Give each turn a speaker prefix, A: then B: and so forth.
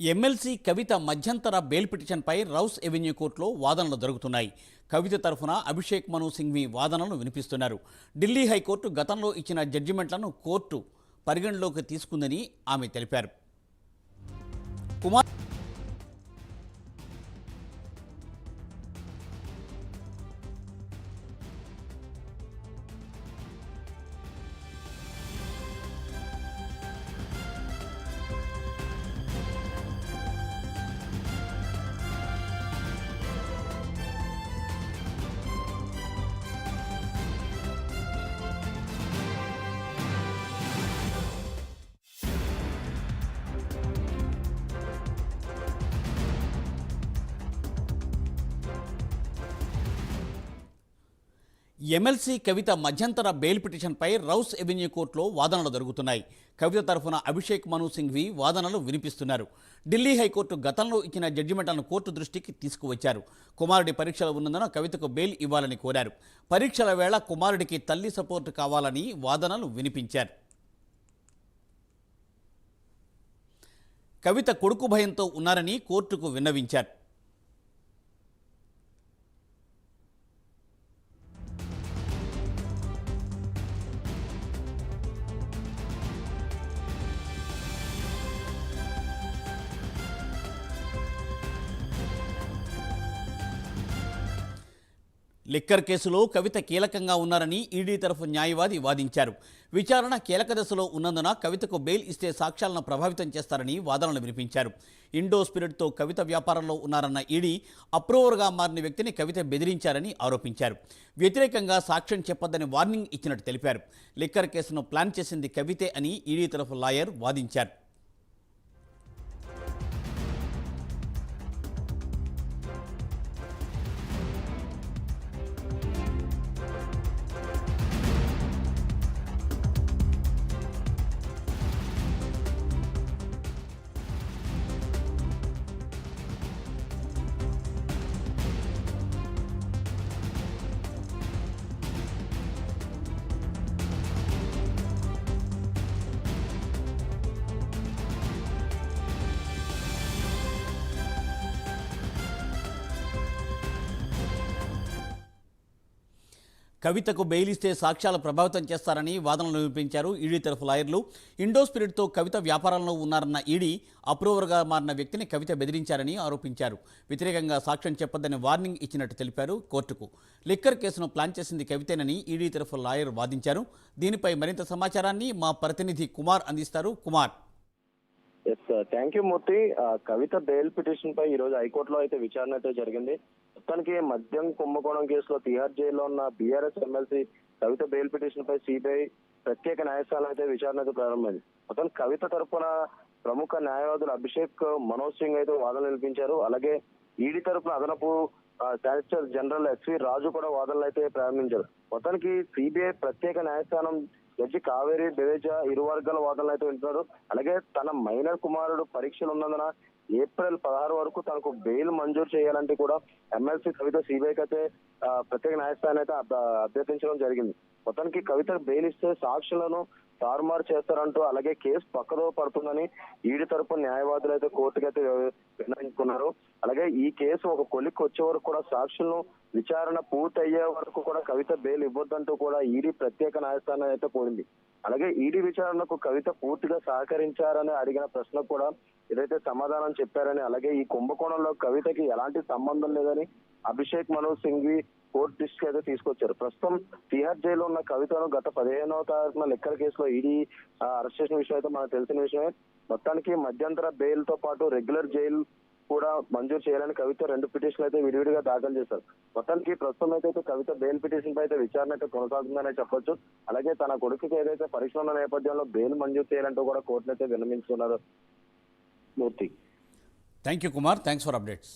A: MLC కవిత మధ్యంతర bail పిటిషన్పై rows avenue కోర్టులో వాదనలు జరుగుతున్నాయి. కవిత తరఫున అభిషేక్ మను సింఘ్వి వాదనలు వినిపిస్తున్నారు. ఢిల్లీ హైకోర్టు గతంలో ఇచ్చిన జడ్జిమెంట్లను కోర్టు పరిగణలోకి తీసుకుందని ఆమె తెలిపారు. కుమార్ ఎమ్మెల్సీ కవిత మధ్యంతర బెయిల్ పిటిషన్పై రౌస్ ఎవెన్యూ కోర్టులో వాదనలు జరుగుతున్నాయి. కవిత తరఫున అభిషేక్ మను సింఘ్వి వాదనలు వినిపిస్తున్నారు. ఢిల్లీ హైకోర్టు గతంలో ఇచ్చిన జడ్జిమెంట్లను కోర్టు దృష్టికి తీసుకువచ్చారు. కుమారుడి పరీక్షలు ఉన్నందున కవితకు బెయిల్ ఇవ్వాలని కోరారు. పరీక్షల వేళ కుమారుడికి తల్లి సపోర్టు కావాలని వాదనలు వినిపించారు. కవిత కొడుకు భయంతో ఉన్నారని కోర్టుకు విన్నవించారు. లిక్కర్ కేసులో కవిత కీలకంగా ఉన్నారని ఈడీ తరఫు న్యాయవాది వాదించారు. విచారణ కీలక దశలో ఉన్నందున కవితకు బెయిల్ ఇస్తే సాక్ష్యాలను ప్రభావితం చేస్తారని వాదనలు వినిపించారు. ఇండో స్పిరిట్తో కవిత వ్యాపారంలో ఉన్నారన్న ఈడీ అప్రూవర్గా మారిన వ్యక్తిని కవిత బెదిరించారని ఆరోపించారు. వ్యతిరేకంగా సాక్ష్యం చెప్పొద్దని వార్నింగ్ ఇచ్చినట్టు తెలిపారు. లిక్కర్ కేసును ప్లాన్ చేసింది కవితే అని ఈడీ తరఫు లాయర్ వాదించారు. కవితకు బెయిలిస్తే సాక్ష్యాలు ప్రభావితం చేస్తారని వాదనలు వినిపించారు ఈడీ తరఫు లాయర్లు. ఇండో స్పిరిట్తో కవిత వ్యాపారంలో ఉన్నారన్న ఈడీ అప్రూవర్గా మారిన వ్యక్తిని కవిత బెదిరించారని ఆరోపించారు. వ్యతిరేకంగా సాక్ష్యం చెప్పొద్దని వార్నింగ్ ఇచ్చినట్టు తెలిపారు కోర్టుకు. లిక్కర్ కేసును ప్లాన్ చేసింది కవితేనని ఈడీ తరఫు లాయర్ వాదించారు. దీనిపై మరింత సమాచారాన్ని మా ప్రతినిధి కుమార్ అందిస్తారు. Kumar
B: yes thank you Murthy Kavitha bail petition పై ఈ రోజు హైకోర్టులో అయితే విచారణ అయితే జరిగింది. మొత్తానికి మద్యం కుంభకోణం కేసులో తిహార్ జైల్లో ఉన్న BRS MLC Kavitha bail petition పై సిబిఐ ప్రత్యేక న్యాయస్థానం అయితే విచారణ అయితే ప్రారంభమైంది. మొత్తం కవిత తరపున ప్రముఖ న్యాయవాదులు అభిషేక్ మనోజ్ సింగ్ అయితే వాదనలు వినిపించారు. అలాగే ఈడీ తరపున అదనపు సాలిసిటర్ జనరల్ ఎస్వి రాజు కూడా వాదనలు అయితే ప్రారంభించారు. మొత్తానికి సిబిఐ ప్రత్యేక న్యాయస్థానం జడ్జి కావేరి బెవేజా ఇరు వర్గాల వాదనలు అయితే వింటున్నారు అలాగే తన మైనర్ కుమారుడు పరీక్షలు ఉన్నందున ఏప్రిల్ పదహారు వరకు తనకు బెయిల్ మంజూరు చేయాలంటే కూడా ఎమ్మెల్సీ కవిత సిబిఐకి అయితే ప్రత్యేక న్యాయస్థానం అయితే అభ్య- అభ్యర్థించడం జరిగింది. మొత్తానికి కవిత బెయిల్ ఇస్తే సాక్షులను తారుమారు చేస్తారంటూ అలాగే కేసు పక్కదో పడుతుందని ఈడి తరపు న్యాయవాదులు అయితే కోర్టుకి అయితే అలాగే ఈ కేసు ఒక కొలిక్కి వచ్చే వరకు కూడా సాక్షులను విచారణ పూర్తయ్యే వరకు కూడా కవిత బెయిల్ ఇవ్వద్దంటూ కూడా ఈడీ ప్రత్యేక న్యాయస్థానం అయితే కోరింది అలాగే ఈడీ విచారణకు కవిత పూర్తిగా సహకరించారని అడిగిన ప్రశ్న కూడా ఏదైతే సమాధానం చెప్పారని అలాగే ఈ కుంభకోణంలో కవితకి ఎలాంటి సంబంధం లేదని అభిషేక్ మనోజ్ సింఘ్వి కోర్టు దృష్టికి అయితే తీసుకొచ్చారు. ప్రస్తుతం తిహార్ జైల్లో ఉన్న కవితను గత పదిహేనవ తారీఖున లెక్కల కేసులో ఈడీ అరెస్ట్ చేసిన విషయం అయితే మనకు తెలిసిన విషయమే. మొత్తానికి మధ్యంతర బెయిల్తో పాటు రెగ్యులర్ జైలు కూడా మంజూరు చేయాలని కవిత రెండు పిటిషన్లు అయితే విడివిడిగా దాఖలు చేశారు. మొత్తానికి ప్రస్తుతం అయితే కవిత బెయిల్ పిటిషన్ పై అయితే విచారణ అయితే కొనసాగుతుందనే చెప్పొచ్చు. అలాగే తన కొడుకుకి ఏదైతే పరీక్ష ఉన్న నేపథ్యంలో బెయిల్ మంజూరు చేయాలంటూ కూడా కోర్టును అయితే విన్నవించుకున్నారు Murthy.
A: Thank you Kumar thanks for updates